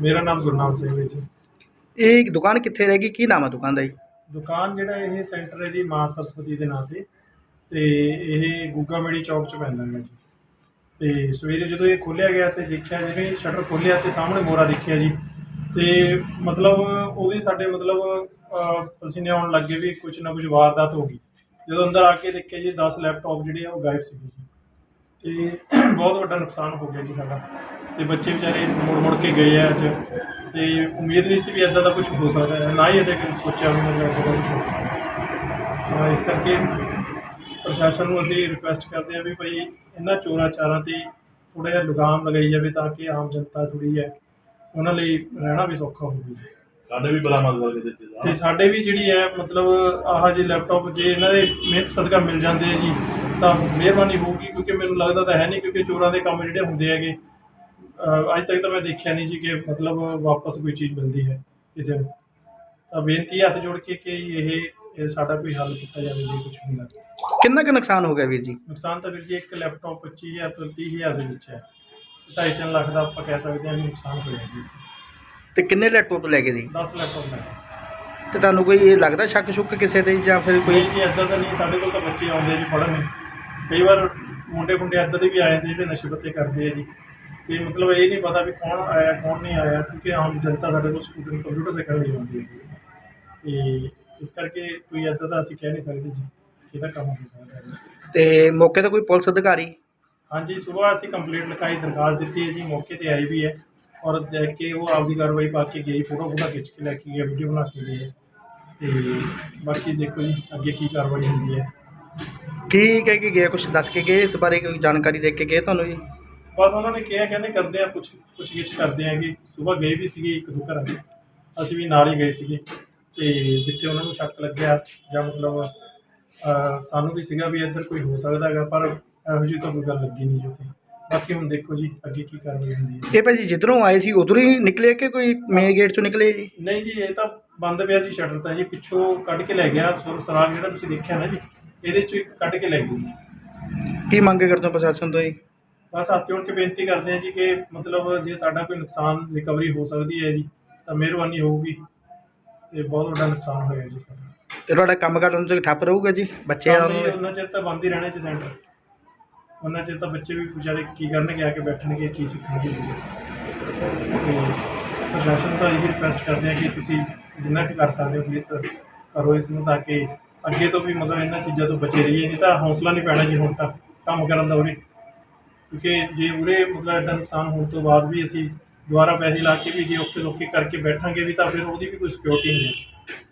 ਮੇਰਾ ਨਾਮ ਗੁਰਨਾਮ ਸਿੰਘ ਹੈ ਜੀ। ਇਹ ਦੁਕਾਨ ਕਿੱਥੇ ਰਹੇਗੀ ਕੀ ਨਾਮ ਹੈ ਦੁਕਾਨ ਦਾ ਜੀ? ਦੁਕਾਨ ਜਿਹੜਾ ਇਹ ਸੈਂਟਰ ਹੈ ਜੀ ਮਾਂ ਸਰਸਵਤੀ ਦੇ ਨਾਂ ਤੇ। ਤੇ ਇਹ ਗੁੱਗਾ ਮੇੜੀ ਚੌਕ 'ਚ ਪੈਂਦਾ ਹੈਗਾ ਜੀ। ਤੇ ਸਵੇਰੇ ਜਦੋਂ ਇਹ ਖੋਲ੍ਹਿਆ ਗਿਆ ਤੇ ਦੇਖਿਆ ਜਿਵੇਂ ਸ਼ਟਰ ਖੋਲ੍ਹਿਆ ਤੇ ਸਾਹਮਣੇ ਮੋਰਾ ਦੇਖਿਆ ਜੀ। ਤੇ ਮਤਲਬ ਉਹ ਵੀ ਸਾਡੇ ਮਤਲਬ ਪਸੀਨੇ ਆਉਣ ਲੱਗੇ ਵੀ ਕੁਝ ਨਾ ਕੁਝ ਵਾਰਦਾਤ ਹੋ ਗਈ। ਜਦੋਂ ਅੰਦਰ ਆ ਕੇ ਦੇਖਿਆ ਜੀ 10 ਲੈਪਟਾਪ ਜਿਹੜੇ ਆ ਉਹ ਗਾਇਬ ਸੀਗੇ ਜੀ। ਤੇ ਬਹੁਤ ਵੱਡਾ ਨੁਕਸਾਨ ਹੋ ਗਿਆ ਜੀ ਸਾਡਾ। ਤੇ ਬੱਚੇ ਵਿਚਾਰੇ ਮੁੜ ਮੁੜ ਕੇ ਗਏ ਆ ਅੱਜ। ਤੇ ਉਮੀਦ ਨਹੀਂ ਸੀ ਵੀ ਇਦਾਂ ਦਾ ਕੁਝ ਹੋ ਸਕਦਾ ਹੈ। ਨਾ ਹੀ ਇਹਦੇ ਕਦੇ ਸੋਚਿਆ ਵੀ ਮੈਨੂੰ ਇਦਾਂ ਦਾ ਕੁਝ ਹੋ ਸਕਦਾ। ਹੈ। ਤਾਂ ਇਸ ਕਰਕੇ ਪ੍ਰਸ਼ਾਸਨ ਨੂੰ ਅਸੀਂ ਰਿਕੁਐਸਟ ਕਰਦੇ ਹਾਂ ਵੀ ਭਾਈ ਇਹਨਾਂ ਚੋਰਾਂ ਚਾਰਾਂ ਤੇ ਥੋੜਾ ਜਿਹਾ ਲਗਾਮ ਲਗਾਈ ਜਾਵੇ ਤਾਂ ਕਿ ਆਮ ਜਨਤਾ ਥੋੜੀ ਹੈ ਉਹਨਾਂ ਲਈ ਰਹਿਣਾ ਵੀ ਸੌਖਾ ਹੋਵੇ ਸਾਡੇ ਵੀ ਬਰਾਮਦ ਕਰਕੇ ਦਿੱਤੇ ਤੇ ਸਾਡੇ ਵੀ ਜਿਹੜੀ ਹੈ ਮਤਲਬ ਆਹ ਜੇ ਲੈਪਟਾਪ ਜੇ ਇਹਨਾਂ ਦੇ ਮਿਹਨਤ ਸਦਕਾ ਮਿਲ ਜਾਂਦੇ ਆ ਜੀ ਤਾਂ ਮਿਹਰਬਾਨੀ ਹੋਊਗੀ ਕਿਉਂਕਿ ਮੈਨੂੰ ਲੱਗਦਾ ਤਾਂ ਹੈ ਨਹੀਂ ਕਿਉਂਕਿ ਚੋਰਾਂ ਦੇ ਕੰਮ ਜਿਹੜੇ ਹੁੰਦੇ ਹੈਗੇ ਅੱਜ ਤੱਕ ਤਾਂ ਮੈਂ ਦੇਖਿਆ ਨਹੀਂ ਜੀ ਕਿ ਮਤਲਬ ਵਾਪਸ ਕੋਈ ਚੀਜ਼ ਮਿਲਦੀ ਹੈ ਕਿਸੇ ਨੂੰ। ਤਾਂ ਬੇਨਤੀ ਹੈ ਹੱਥ ਜੋੜ ਕੇ ਕਿ ਇਹ ਇਹ ਸਾਡਾ ਕੋਈ ਹੱਲ ਕੀਤਾ ਜਾਵੇ ਜੇ ਕੁਝ ਹੁੰਦਾ ਤਾਂ। ਕਿੰਨਾ ਕੁ ਨੁਕਸਾਨ ਹੋ ਗਿਆ ਵੀਰ ਜੀ? ਨੁਕਸਾਨ ਤਾਂ ਵੀਰ ਜੀ ਇੱਕ ਲੈਪਟਾਪ 25000 ਤੋਂ 30000 ਦੇ ਵਿੱਚ ਹੈ। 2.5 ਲੱਖ ਦਾ ਆਪਾਂ ਕਹਿ ਸਕਦੇ ਹਾਂ ਵੀ ਨੁਕਸਾਨ ਹੋਇਆ ਜੀ। ਤੇ ਕਿੰਨੇ ਲੈਪਟਾਪ ਲੈ ਗਏ ਜੀ? 10 ਲੈਪਟਾਪ ਦਾ ਤੇ ਤੁਹਾਨੂੰ ਕੋਈ ਇਹ ਲੱਗਦਾ ਸ਼ੱਕ ਸ਼ੁੱਕ ਕਿਸੇ ਤੇ ਜਾਂ ਫਿਰ ਕੋਈ ਕੋਈ ਜੀ ਇਦਾਂ ਤਾਂ ਨਹੀਂ। ਸਾਡੇ ਕੋਲ ਤਾਂ ਬੱਚੇ ਆਉਂਦੇ ਆ ਜੀ ਪੜ੍ਹਨ। ਕਈ ਵਾਰ ਮੁੰਡੇ ਮੁੰਡੇ ਇੱਦਾਂ ਦੇ ਵੀ ਆ ਜਾਂਦੇ ਜਿਹੜੇ ਨਸ਼ੇ ਪੱਤੇ ਕਰਦੇ ਆ ਜੀ। ਤੇ ਮਤਲਬ ਇਹ ਨਹੀਂ ਪਤਾ ਵੀ ਕੌਣ ਆਇਆ ਕੌਣ ਨਹੀਂ ਆਇਆ ਕਿਉਂਕਿ ਆਮ ਜਨਤਾ ਸਾਡੇ ਕੋਲ ਸਟੂਡੈਂਟ ਕੰਪਿਊਟਰ ਸਿੱਖਣ ਲਈ ਆਉਂਦੀ ਹੈ। ਤੇ ਇਸ ਕਰਕੇ ਕੋਈ ਇੱਦਾਂ ਦਾ ਅਸੀਂ ਕਹਿ ਨਹੀਂ ਸਕਦੇ ਜੀ ਕਿਹਦਾ ਕੰਮ ਹੋ ਸਕਦਾ ਹੈ। ਤੇ ਮੌਕੇ ਤੇ ਕੋਈ ਪੁਲਿਸ ਅਧਿਕਾਰੀ? ਹਾਂਜੀ ਸਵੇਰ ਅਸੀਂ ਕੰਪਲੀਟ ਲਿਖਾਈ ਦਰਖਾਸਤ ਦਿੱਤੀ ਹੈ ਜੀ ਮੌਕੇ ਤੇ ਆਈ ਵੀ ਹੈ। ਔਰ ਦੇਖ ਕੇ ਉਹ ਆਪਦੀ ਕਾਰਵਾਈ ਪਾ ਕੇ ਗਈ ਫੋਟੋ ਫੋਟੋ ਖਿੱਚ ਕੇ ਲੈ ਕੇ ਗਏ ਵੀਡੀਓ ਬਣਾ ਕੇ ਗਏ ਤੇ ਬਾਕੀ ਦੇਖੋ ਜੀ ਅੱਗੇ ਕੀ ਕਾਰਵਾਈ ਹੁੰਦੀ ਹੈ। ਕੀ ਕਹਿ ਕੇ ਗਏ? ਕੁਝ ਦੱਸ ਕੇ ਗਏ? ਇਸ ਬਾਰੇ ਕੋਈ ਜਾਣਕਾਰੀ ਦੇ ਕੇ ਗਏ ਤੁਹਾਨੂੰ ਜੀ? ਬਸ ਉਹਨਾਂ ਨੇ ਕਿਹਾ ਕਹਿੰਦੇ ਕਰਦੇ ਆ ਕੁਝ ਕੁਝ ਗਿੱਛ ਕਰਦੇ ਆ ਕਿ ਸਵੇਰ ਗਏ ਵੀ ਸੀਗੇ ਇੱਕ ਦੋ ਘਰਾਂ 'ਚ। ਅਸੀਂ ਵੀ ਨਾਲ ਹੀ ਗਏ ਸੀਗੇ ਤੇ ਜਿੱਥੇ ਉਹਨਾਂ ਨੂੰ ਸ਼ੱਕ ਲੱਗਿਆ ਜਾਂ ਮਤਲਬ ਸਾਨੂੰ ਵੀ ਸੀਗਾ ਵੀ ਇੱਧਰ ਕੋਈ ਹੋ ਸਕਦਾ ਹੈਗਾ ਪਰ ਇਹੋ ਜਿਹੀ ਤਾਂ ਕੋਈ ਗੱਲ ਲੱਗੀ ਨਹੀਂ ਜੀ ਉੱਥੇ। ਬਾਕੀ ਹੁਣ ਦੇਖੋ ਜੀ ਅੱਗੇ ਕੀ ਕਾਰਵਾਈ ਹੁੰਦੀ ਹੈ। ਇਹ ਭਾਜੀ ਜਿੱਧਰੋਂ ਆਏ ਸੀ ਉਧਰੋਂ ਹੀ ਨਿਕਲੇ ਕਿ ਕੋਈ ਮੇਨ ਗੇਟ ਚੋਂ ਨਿਕਲੇ ਜੀ? ਨਹੀਂ ਜੀ ਇਹ ਤਾਂ ਬੰਦ ਪਿਆ ਸੀ ਸ਼ਟਰ ਤਾਂ ਜੀ ਪਿੱਛੋਂ ਕੱਢ ਕੇ ਲੈ ਗਿਆ। ਸੁਰ ਸਰਾਗ ਜਿਹੜਾ ਤੁਸੀਂ ਦੇਖਿਆ ਨਾ ਜੀ ਇਹਦੇ ਚੋਂ ਇੱਕ ਕੱਢ ਕੇ ਲੈ ਗਈ। ਕੀ ਮੰਗ ਕਰਦੇ ਹੋ ਪ੍ਰਸ਼ਾਸਨ ਤੋਂ ਜੀ? ਬਸ ਹੱਥ ਜੋੜ ਕੇ ਬੇਨਤੀ ਕਰਦੇ ਹਾਂ ਜੀ ਕਿ ਮਤਲਬ ਜੇ ਸਾਡਾ ਕੋਈ ਨੁਕਸਾਨ ਰਿਕਵਰੀ ਹੋ ਸਕਦੀ ਹੈ ਜੀ ਤਾਂ ਮਿਹਰਬਾਨੀ ਹੋਊਗੀ ਤੇ ਬਹੁਤ ਵੱਡਾ ਨੁਕਸਾਨ ਹੋਇਆ ਜੀ ਸਾਡਾ। ਤੇ ਤੁਹਾਡਾ ਕੰਮ ਕਰਨ ਚ ਠੱਪ ਰਹੂਗਾ ਜੀ? ਬੱਚੇ ਹੀ ਨੂੰ ਉਹਨਾਂ ਚਿਰ ਤਾਂ ਬੰਦ ਹੀ ਰਹਿਣੇ ਚ ਸੈਂਟਰ ਉਹਨਾਂ ਚਿਰ ਤਾਂ ਬੱਚੇ ਵੀ ਵਿਚਾਰੇ ਕੀ ਕਰਨਗੇ ਆ ਕੇ ਬੈਠਣਗੇ ਕੀ ਸਿੱਖਣਗੇ ਤੇ ਪ੍ਰਸ਼ਾਸਨ ਤੋਂ ਇਹ ਰਿਕੁਐਸਟ ਕਰਦੇ ਹਾਂ ਕਿ ਤੁਸੀਂ ਜਿੰਨਾ ਕੁ ਕਰ ਸਕਦੇ ਹੋ ਪਲੀਜ਼ ਕਰੋ ਇਸ ਨੂੰ ਤਾਂ ਕਿ ਅੱਗੇ ਤੋਂ ਵੀ ਮਤਲਬ ਇਹਨਾਂ ਚੀਜ਼ਾਂ ਤੋਂ ਬਚੇ ਰਹੀਏ। ਨਹੀਂ ਤਾਂ ਹੌਸਲਾ ਨਹੀਂ ਪੈਣਾ ਜੀ ਹੁਣ ਤਾਂ ਕੰਮ ਕਰਨ ਦਾ ਉਰੇ। ਕਿਉਂਕਿ ਜੇ ਉਰੇ ਮਤਲਬ ਐਡਾ ਨੁਕਸਾਨ ਹੋਣ ਤੋਂ ਬਾਅਦ ਵੀ ਅਸੀਂ ਦੁਬਾਰਾ ਪੈਸੇ ਲਾ ਕੇ ਵੀ ਜੇ ਔਖੇ ਸੌਖੇ ਕਰਕੇ ਬੈਠਾਂਗੇ ਵੀ ਤਾਂ ਫਿਰ ਉਹਦੀ ਵੀ ਕੋਈ ਸਿਕਿਉਰਿਟੀ ਨਹੀਂ ਹੈ।